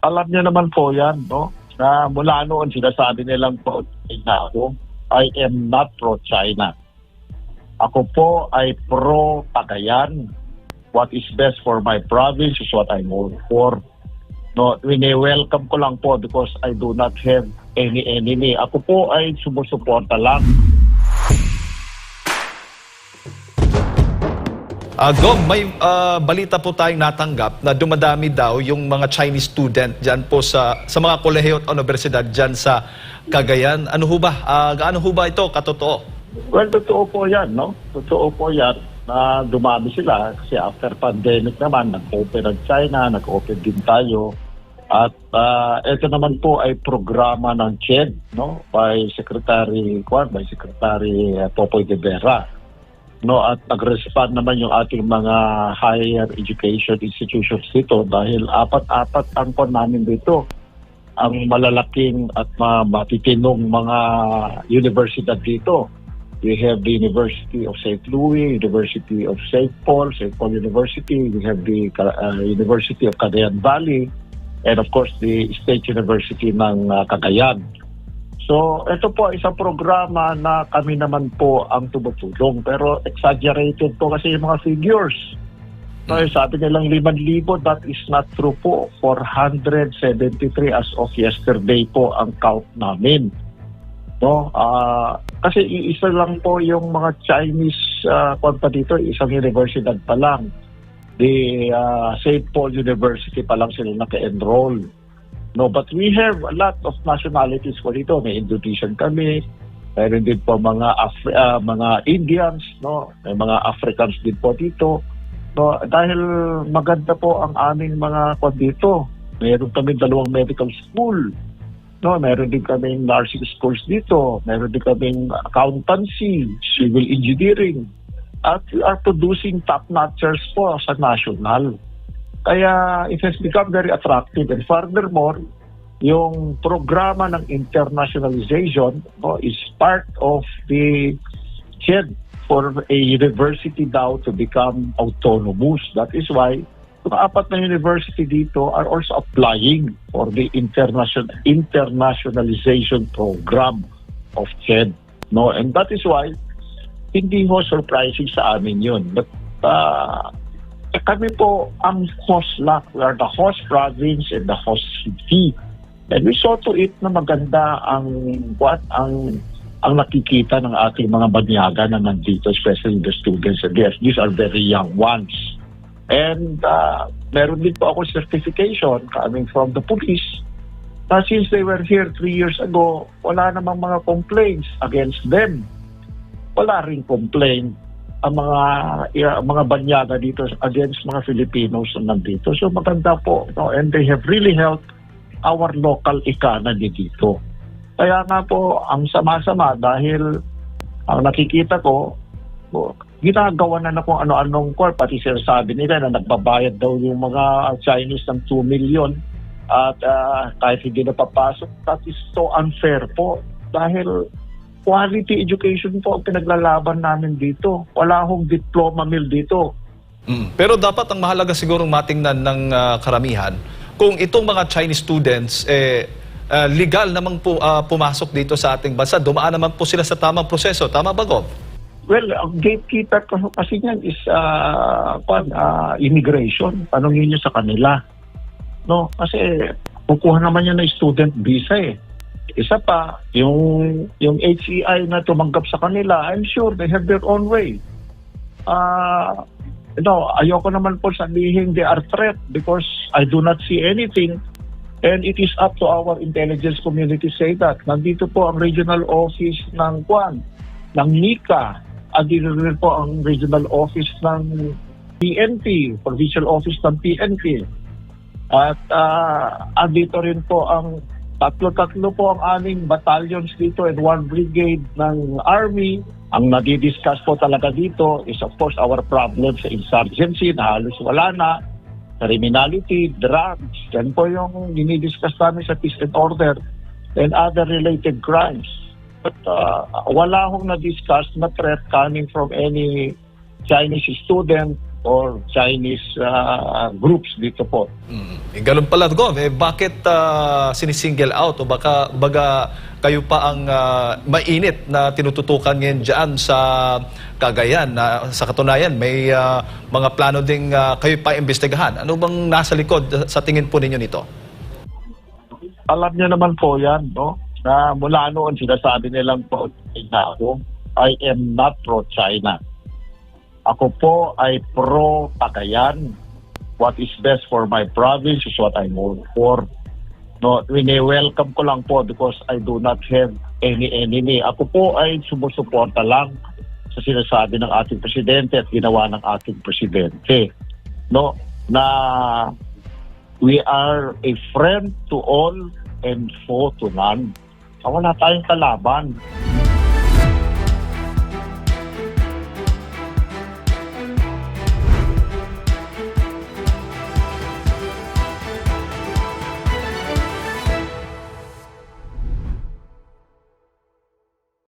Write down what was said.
alam niyo naman po yan, no? Na mula noon sinasabi nilang po, na ako, I am not pro-China. Ako po ay pro-Cagayan. What is best for my province is what I'm all for. No, wini-welcome ko lang po because I do not have any enemy. Ako po ay sumusuporta lang. Ah, Gong, may ah, balita po tayong natanggap na dumadami daw yung mga Chinese student dyan po sa, sa mga kolehiyo at universidad dyan sa Cagayan. Ano ho ba? Ah, gaano ho ba ito katotoo? Well, totoo po yan, no? Totoo po yan na dumami sila kasi after pandemic naman, nag-open ang China, nag-open din tayo. At ah, ito naman po ay programa ng CHED, no? By Secretary, by Secretary uh, Popoy de Vera. No, at nag-respond naman yung ating mga higher education institutions dito dahil apat-apat ang kon namin dito ang malalaking at ma- matitinong mga universidad dito. We have the University of St. Louis, University of St. Paul, St. Paul University. We have the uh, University of Cagayan Valley, and of course the State University ng uh, Cagayan. So, ito po isang programa na kami naman po ang tumutulong. Pero exaggerated po kasi yung mga figures. So, sabi nilang 5,000, that is not true po. 473 as of yesterday po ang count namin. No, ah kasi iisa lang po yung mga Chinese uh, pa dito, isang universidad pa lang. The ah, St. Paul University pa lang sila naka-enroll. No, but we have a lot of nationalities po dito. May Indonesian kami, meron din po mga Afri- ah, mga Indians, no, may mga Africans din po dito. No, dahil maganda po ang aming mga kwan dito. Meron kami dalawang medical school. No, meron din kaming nursing schools dito. Meron din kaming accountancy, civil engineering. At we are producing top-notchers po sa national. Kaya it has become very attractive. And furthermore, yung programa ng internationalization no, is part of the CHED for a university daw to become autonomous. That is why yung apat na university dito are also applying for the international internationalization program of CHED. No? And that is why hindi ho surprising sa amin yun. But uh, kami po ang host lang. We are the host province and the host city. And we saw to it na maganda ang what ang ang nakikita ng ating mga banyaga na nandito, especially the students. And yes, these are very young ones. And uh, meron din po ako certification coming from the police na since they were here three years ago, wala namang mga complaints against them. Wala ring complaint ang mga yeah, mga banyaga dito against mga Filipinos na nandito. So maganda po. No? And they have really helped our local economy dito. Kaya nga po, ang sama-sama dahil ang nakikita ko, ginagawa na na kung ano-anong core. Pati sinasabi nila na nagbabayad daw yung mga Chinese ng 2 million at ah, kahit hindi na that is so unfair po. Dahil quality education po ang pinaglalaban namin dito. Wala akong diploma mill dito. Mm. Pero dapat ang mahalaga siguro matingnan ng ah, karamihan kung itong mga Chinese students eh ah, legal namang pu- ah, pumasok dito sa ating bansa, dumaan naman po sila sa tamang proseso. Tama ba, Gov? Well, ang gatekeeper kasi niyan is uh, immigration. Tanungin niyo sa kanila. No, kasi kukuha naman yan ng student visa eh. Isa pa, yung yung HEI na tumanggap sa kanila, I'm sure they have their own way. Ah, no, ayoko naman po sabihin they are threat because I do not see anything And it is up to our intelligence community say that. Nandito po ang regional office ng Kwan, ng NICA, at dito rin po ang regional office ng PNP, provincial office ng PNP. At uh, andito rin po ang tatlo-tatlo po ang aming battalions dito and one brigade ng Army. Ang nadidiscuss po talaga dito is of course our problems sa insurgency na halos wala na criminality, drugs. Yan po yung dinidiscuss namin sa peace and order and other related crimes. But uh, wala akong na-discuss na threat coming from any Chinese student or Chinese ah, groups dito po. Mm. Eh, ganun pala, Gov. Eh, bakit ah, sinisingle out? O baka baga kayo pa ang ah, mainit na tinututukan ngayon dyan sa Cagayan? Na, sa katunayan, may ah, mga plano ding ah, kayo pa imbestigahan. Ano bang nasa likod ah, sa tingin po ninyo nito? Alam niyo naman po yan, no? Na mula noon sinasabi nilang ako. I am not pro-China. Ako po ay pro-Cagayan. What is best for my province is what I'm all for. No, wini-welcome ko lang po because I do not have any enemy. Ako po ay sumusuporta lang sa sinasabi ng ating presidente at ginawa ng ating presidente. No, na we are a friend to all and foe to none. Ah, Wala tayong kalaban.